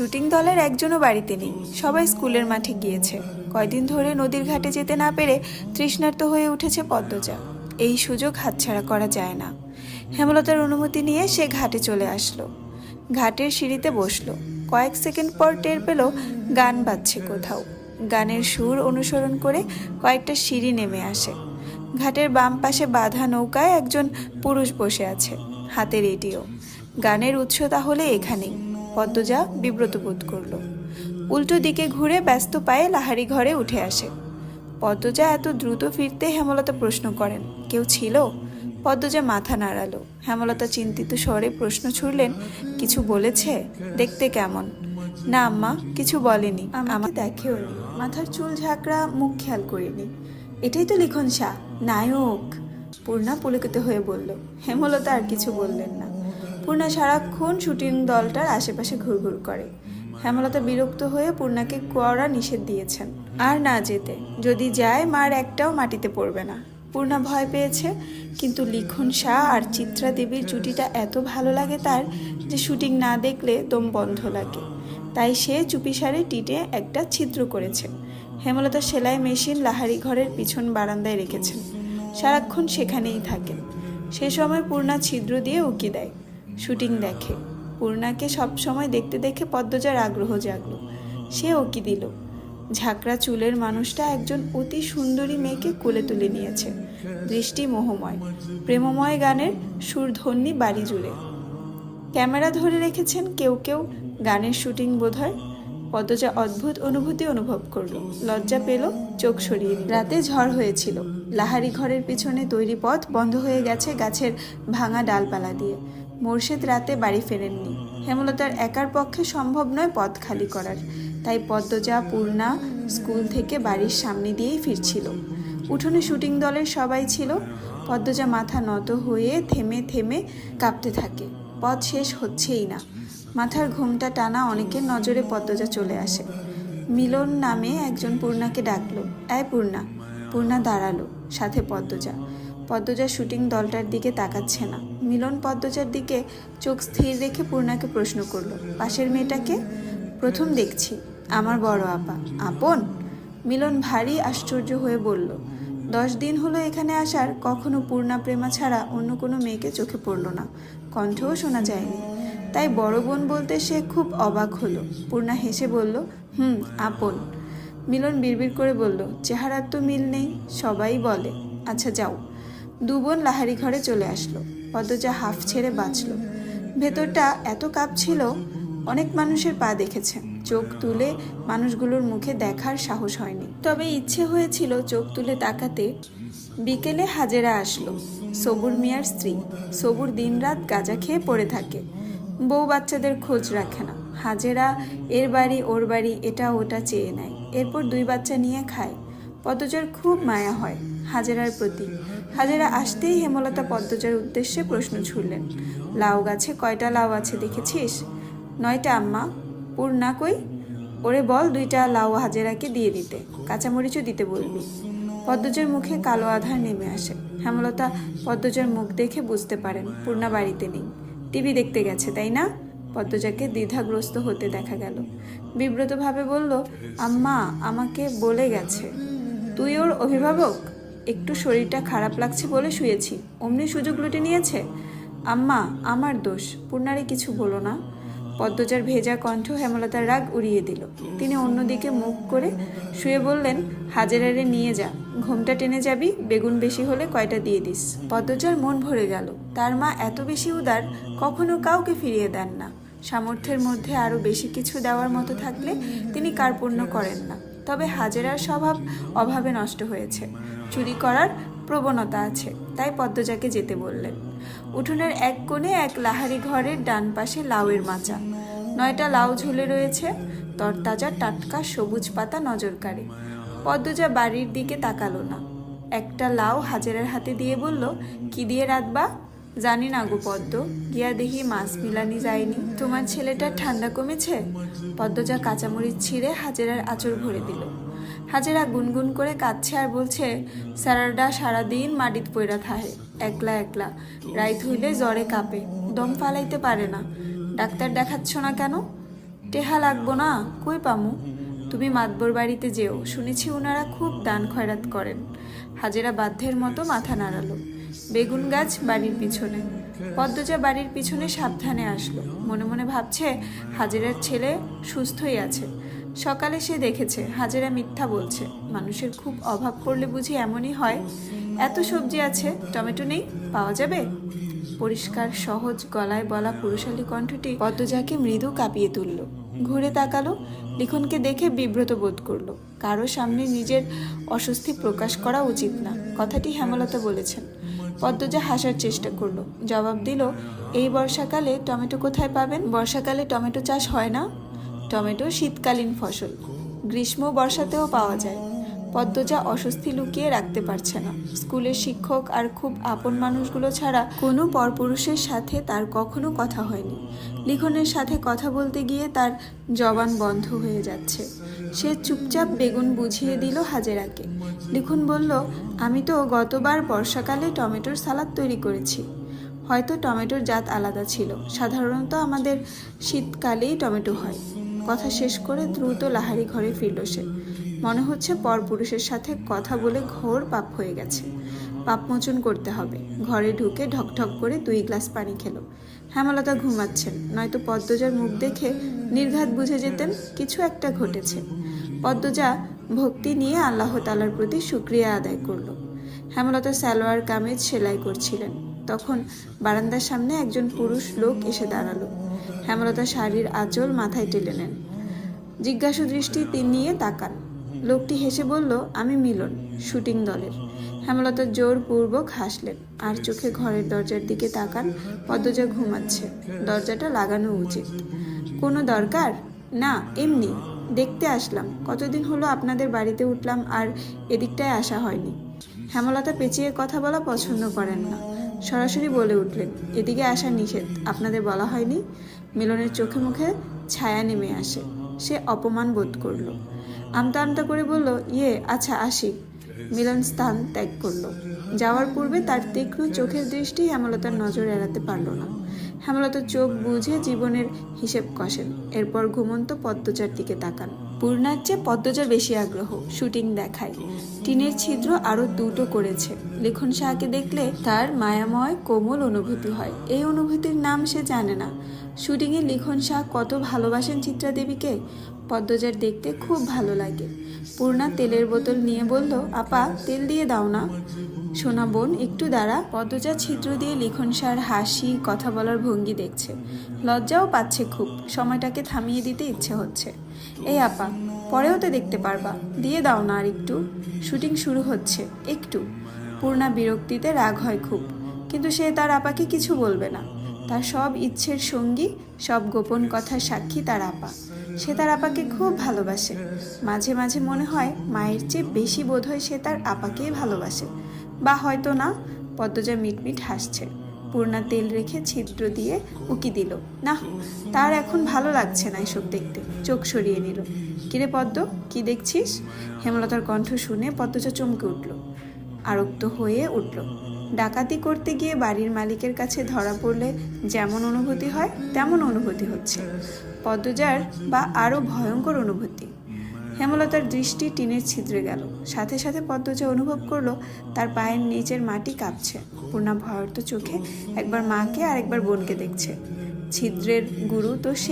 Shooting দলের একজনও বাড়িতে নেই। সবাই স্কুলের মাঠে গিয়েছে। কয়দিন ধরে নদীর ঘাটে যেতে না পেরে তৃষ্ণার্ত হয়ে উঠেছে পদ্মজা। এই সুযোগ হাতছাড়া করা যায় না। হেমলতার অনুমতি নিয়ে সে ঘাটে চলে আসলো। ঘাটের সিঁড়িতে বসল। কয়েক সেকেন্ড পর টের পেল গান বাজছে কোথাও। গানের সুর অনুসরণ করে কয়েকটা সিঁড়ি নেমে আসে। ঘাটের বাম পাশে বাঁধা নৌকায় একজন পুরুষ বসে আছে হাতে রেডিও গানের উৎস তাহলে এখানেই। পদ্মজা বিব্রত বোধ করল। উল্টো দিকে ঘুরে ব্যস্ত পায়ে লাহারি ঘরে উঠে আসে। পদ্মজা এত দ্রুত ফিরতে হেমলতা প্রশ্ন করেন কেউ ছিল? পদ্মজা মাথা নাড়ালো। হেমলতা চিন্তিত স্বরে প্রশ্ন ছুড়লেন কিছু বলেছে? দেখতে কেমন? না আম্মা কিছু বলেনি। আমাকে দেখেও মাথার চুল ঝাঁকড়া মুখ খেয়াল করিনি। এটাই তো লিখন শাহ নায়ক। পূর্ণা পুলকিত হয়ে বলল হেমলতা আর কিছু বললেন না। পূর্ণা সারাক্ষণ শুটিং দলটার আশেপাশে ঘুরঘুর করে। হেমলতা বিরক্ত হয়ে পূর্ণাকে কড়া নিষেধ দিয়েছেন। আর না যেতে, যদি যায়, মার একটাও মাটিতে পড়বে না। পূর্ণা ভয় পেয়েছে, কিন্তু লিখন শাহ আর চিত্রা দেবীর জুটিটা এত ভালো লাগে তার যে শুটিং না দেখলে দম বন্ধ লাগে। তাই সে চুপিসারে টিটে একটা ছিদ্র করেছে। হেমলতা সেলাই মেশিন লাহারি ঘরের পিছন বারান্দায় রেখেছেন। সারাক্ষণ সেখানেই থাকেন সে সময় পূর্ণা ছিদ্র দিয়ে উকি দেয়। শুটিং দেখে। পূর্ণাকে সব সময় দেখতে দেখে পদ্মজার আগ্রহ জাগলো। সে ওকি দিল। ঝাঁকড়া চুলের মানুষটা একজন অতি সুন্দরী মেয়েকে কোলে তুলে নিয়েছে। দৃষ্টি মোহময়, প্রেমময় গানের সুরধ্বনি বাড়ি জুড়ে। ক্যামেরা ধরে রেখেছেন কেউ কেউ গানের শুটিং বোধহয়। পদ্মজা অদ্ভুত অনুভূতি অনুভব করল। লজ্জা পেল, চোখ সরিয়ে রাতে ঝড় হয়েছিল। লাহারি ঘরের পিছনে তৈরি পথ বন্ধ হয়ে গেছে গাছের ভাঙা ডালপালা দিয়ে। মোর্শেদ রাতে বাড়ি ফেরেননি। হেমলতার একার পক্ষে সম্ভব নয় পথ খালি করার। তাই পদ্মজা পূর্ণা স্কুল থেকে বাড়ির সামনে দিয়েই ফিরছিল। উঠোনে শুটিং দলের সবাই ছিল। পদ্মজা মাথা নত হয়ে থেমে থেমে কাঁপতে থাকে। পথ শেষ হচ্ছেই না। মাথার ঘুমটা টানা অনেকের নজরে পদ্মজা চলে আসে। মিলন নামে একজন পূর্ণাকে ডাকলো। আয় পূর্ণা। পূর্ণা দাঁড়াল, সাথে পদ্মজা পদ্মজা শুটিং দলটার দিকে তাকাচ্ছে না। মিলন পদ্মজার দিকে চোখ স্থির রেখে পূর্ণাকে প্রশ্ন করল, পাশের মেয়েটাকে? প্রথম দেখছি, আমার বড় আপা। আপন? মিলন ভারী আশ্চর্য হয়ে বলল, দশ দিন হলো এখানে আসার, কখনো পূর্ণা প্রেমা ছাড়া অন্য কোনো মেয়েকে চোখে পড়ল না, কণ্ঠও শোনা যায়নি। তাই বড় বোন বলতে সে খুব অবাক হলো। পূর্ণা হেসে বলল, হুম, আপন। মিলন বিড়বিড় করে বলল, চেহারার তো মিল নেই, সবাই বলে আচ্ছা যাও। দু বোন লাহারি ঘরে চলে আসলো। পদ্মজা হাফ ছেড়ে বাঁচল। ভেতরটা এত কাঁপছিল, অনেক মানুষের পা দেখেছে। চোখ তুলে মানুষগুলোর মুখে দেখার সাহস হয়নি। তবে ইচ্ছে হয়েছিল চোখ তুলে তাকাতে। বিকেলে হাজেরা আসলো, সবুর মিয়ার স্ত্রী। সবুর দিনরাত গাঁজা খেয়ে পড়ে থাকে। বউ বাচ্চাদের খোঁজ রাখে না। হাজেরা, এর বাড়ি, ওর বাড়ি, এটা ওটা চেয়ে নেয়। এরপর দুই বাচ্চা নিয়ে খায়। পদ্মজার খুব মায়া হয়। হাজেরার প্রতি। হাজেরা আসতেই হেমলতা পদ্মজার উদ্দেশ্যে প্রশ্ন ছুড়লেন, লাউ গাছে কয়টা লাউ আছে দেখেছিস? নয়টা, আম্মা। পূর্ণা কই? ওরে বল দুইটা লাউ হাজেরাকে দিয়ে দিতে। কাঁচামরিচও দিতে বলবি। পদ্মজার মুখে কালো আধার নেমে আসে। হেমলতা পদ্মজার মুখ দেখে বুঝতে পারেন, পূর্ণা বাড়িতে নেই। টিভি দেখতে গেছে, তাই না? পদ্মজাকে দ্বিধাগ্রস্ত হতে দেখা গেল। বিব্রতভাবে বলল, আম্মা, আমাকে বলে গেছে। তুই ওর অভিভাবক? একটু শরীরটা খারাপ লাগছে বলে শুয়েছি। অমনি সুযোগ লুটে নিয়েছে? আম্মা, আমার দোষ। পূর্ণারে কিছু বলো না। পদ্মজার ভেজা কণ্ঠ হেমলতার রাগ উড়িয়ে দিল। তিনি অন্যদিকে মুখ করে শুয়ে বললেন, হাজেরারে নিয়ে যা। ঘুমটা টেনে যাবি, বেগুন বেশি হলে কয়টা দিয়ে দিস। পদ্মজার মন ভরে গেল। তার মা এত বেশি উদার, কখনো কাউকে ফিরিয়ে দেন না। সামর্থ্যের মধ্যে আরও বেশি কিছু দেওয়ার মতো থাকলে তিনি কার্পণ্য করেন না। তবে হাজেরার স্বভাব অভাবে নষ্ট হয়েছে। চুরি করার প্রবণতা আছে, তাই পদ্মজাকে যেতে বললেন। উঠোনের এক কোণে এক লাহারি ঘরের ডান পাশে লাউয়ের মাচা। নয়টা লাউ ঝুলে রয়েছে, তরতাজা টাটকা সবুজ পাতা নজর কাড়ে পদ্মজা বাড়ির দিকে তাকালো না। একটা লাউ হাজারের হাতে দিয়ে বলল, কি দিয়ে রাখবা জানি না গো পদ্ম, গিয়া দেখি মাছ মিলানি যায়নি। তোমার ছেলেটা ঠান্ডা কমেছে? পদ্মজা কাঁচামরিচ ছিঁড়ে হাজেরার আঁচড় ভরে দিল। হাজেরা গুনগুন করে কাঁদছে আর বলছে স্যারাডা সারাদিন মাটিত পইরা থাহে, একলা একলা। রাইত হইলে জ্বরে কাঁপে, দম ফালাইতে পারে না। ডাক্তার দেখাচ্ছ না কেন? টেহা লাগবো না, কই পামু? তুমি মাতবর বাড়িতে যেও। শুনেছি ওনারা খুব দান খয়রাত করেন। হাজেরা বাধ্যের মতো মাথা নাড়ালো। বেগুন গাছ বাড়ির পিছনে। পদ্মজা বাড়ির পিছনে সাবধানে আসলো। মনে মনে ভাবছে, হাজেরার ছেলে সুস্থই আছে। সকালে সে দেখেছে, হাজেরা মিথ্যা বলছে। মানুষের খুব অভাব পড়লে বুঝি এমনই হয়। এত সবজি আছে, টমেটো নেই, পাওয়া যাবে? পরিষ্কার, সহজ গলায় বলা পুরুষালী কণ্ঠটি পদ্মজাকে মৃদু কাঁপিয়ে তুলল। ঘুরে তাকালো। লিখনকে দেখে বিব্রত বোধ করল। কারও সামনে নিজের অস্বস্তি প্রকাশ করা উচিত না, কথাটি হেমলতা বলেছেন। পদ্মজা হাসার চেষ্টা করল, জবাব দিল, এই বর্ষাকালে টমেটো কোথায় পাবেন? বর্ষাকালে টমেটো চাষ হয় না? টমেটো শীতকালীন ফসল। গ্রীষ্ম বর্ষাতেও পাওয়া যায়। পদ্মজা অস্বস্তি লুকিয়ে রাখতে পারছে না। স্কুলের শিক্ষক আর খুব আপন মানুষগুলো ছাড়া কোনো পরপুরুষের সাথে তার কখনো কথা হয়নি। লিখনের সাথে কথা বলতে গিয়ে তার জবান বন্ধ হয়ে যাচ্ছে। সে চুপচাপ বেগুন বুঝিয়ে দিল হাজেরাকে। লিখন বলল, আমি তো গতবার বর্ষাকালে টমেটোর সালাদ তৈরি করেছি। হয়তো টমেটোর জাত আলাদা ছিল। সাধারণত আমাদের শীতকালেই টমেটো হয়। কথা শেষ করে দ্রুত লাহারি ঘরে ফিরল সে। মনে হচ্ছে পরপুরুষের সাথে কথা বলে ঘোর পাপ হয়ে গেছে। পাপ মোচন করতে হবে। ঘরে ঢুকে ঢকঢক করে দুই গ্লাস পানি খেলো। হেমলতা ঘুমাচ্ছেন। নয়তো পদ্মজার মুখ দেখে নির্ঘাত বুঝে যেতেন কিছু একটা ঘটেছে। পদ্মজা ভক্তি নিয়ে আল্লাহ তালার প্রতি শুক্রিয়া আদায় করল। হেমলতা সালোয়ার কামিজ সেলাই করছিলেন। তখন বারান্দার সামনে একজন পুরুষ লোক এসে দাঁড়াল। হেমলতা শাড়ির আঁচল মাথায় টেলে নেন। জিজ্ঞাসু দৃষ্টি তিনি নিয়ে তাকান। লোকটি হেসে বলল, আমি মিলন, শুটিং দলের। হেমলতা জোরপূর্বক হাসলেন। আর চোখে ঘরের দরজার দিকে তাকান, পদ্মজা ঘুমাচ্ছে। দরজাটা লাগানো উচিত। কোনো দরকার? না, এমনি। দেখতে আসলাম। কতদিন হলো আপনাদের বাড়িতে উঠলাম আর এদিকটায় আসা হয়নি। হেমলতা পেঁচিয়ে কথা বলা পছন্দ করেন না। সরাসরি বলে উঠলেন, এদিকে আসা নিষেধ। আপনাদের বলা হয়নি? মিলনের চোখে মুখে ছায়া নেমে আসে। সে অপমান বোধ করল। আমতা আমতা করে বলল ইয়ে আচ্ছা আসি। মিলন স্থান ত্যাগ করল। যাওয়ার পূর্বে তার তীক্ষ্ণ চোখের দৃষ্টি হেমলতার নজর এড়াতে পারল না। হেমলতা চোখ বুঝে জীবনের হিসেব কষেন। এরপর ঘুমন্ত পদ্মচার দিকে তাকান। পূর্ণার চেয়ে পদ্মজার বেশি আগ্রহ, শুটিং দেখায়। টিনের ছিদ্র আরও দুটো করেছে। লিখন শাহকে দেখলে তার মায়াময়, কোমল অনুভূতি হয়। এই অনুভূতির নাম সে জানে না। শুটিংয়ে লিখন শাহ কত ভালোবাসেন চিত্রা দেবীকে পদ্মজার দেখতে খুব ভালো লাগে। পূর্ণা তেলের বোতল নিয়ে বলল, আপা, তেল দিয়ে দাও না। সোনা বোন একটু দাঁড়া, পদ্মজা ছিদ্র দিয়ে লিখন সার, হাসি, কথা বলার ভঙ্গি দেখছে। লজ্জাও পাচ্ছে খুব, সময়টাকে থামিয়ে দিতে ইচ্ছে হচ্ছে। এই আপা, পরেও তো দেখতে পারবা, দিয়ে দাও না আর একটু। শুটিং শুরু হচ্ছে, একটু। পূর্ণা বিরক্তিতে রাগ হয় খুব, কিন্তু সে তার আপাকে কিছু বলবে না। তার সব ইচ্ছের সঙ্গী, সব গোপন কথার সাক্ষী তার আপা। সে তার আপাকে খুব ভালোবাসে। মাঝে মাঝে মনে হয় মায়ের চেয়ে বেশি বোধ হয় সে তার আপাকেই ভালোবাসে। বা হয়তো না, পদ্মজা মিটমিট হাসছে। পূর্ণা তেল রেখে ছিদ্র দিয়ে উকি দিল। না, তার এখন ভালো লাগছে না এসব দেখতে। চোখ সরিয়ে নিল। কিরে পদ্ম, কি দেখছিস? হেমলতার কণ্ঠ শুনে পদ্মজা চমকে উঠল। আরক্ত হয়ে উঠল। ডাকাতি করতে গিয়ে বাড়ির মালিকের কাছে ধরা পড়লে যেমন অনুভূতি হয়, তেমন অনুভূতি হচ্ছে। পদ্মজার বা আরও ভয়ঙ্কর অনুভূতি। হেমলতার দৃষ্টি টিনের ছিদ্রে গেল। সাথে সাথে পদ্মজা অনুভব করল, তার পায়ের নিচের মাটি কাঁপছে। পূর্ণা ভয়ার্ত চোখে একবার মাকে আর একবার বোনকে দেখছে। ছিদ্রের গুরু তো সে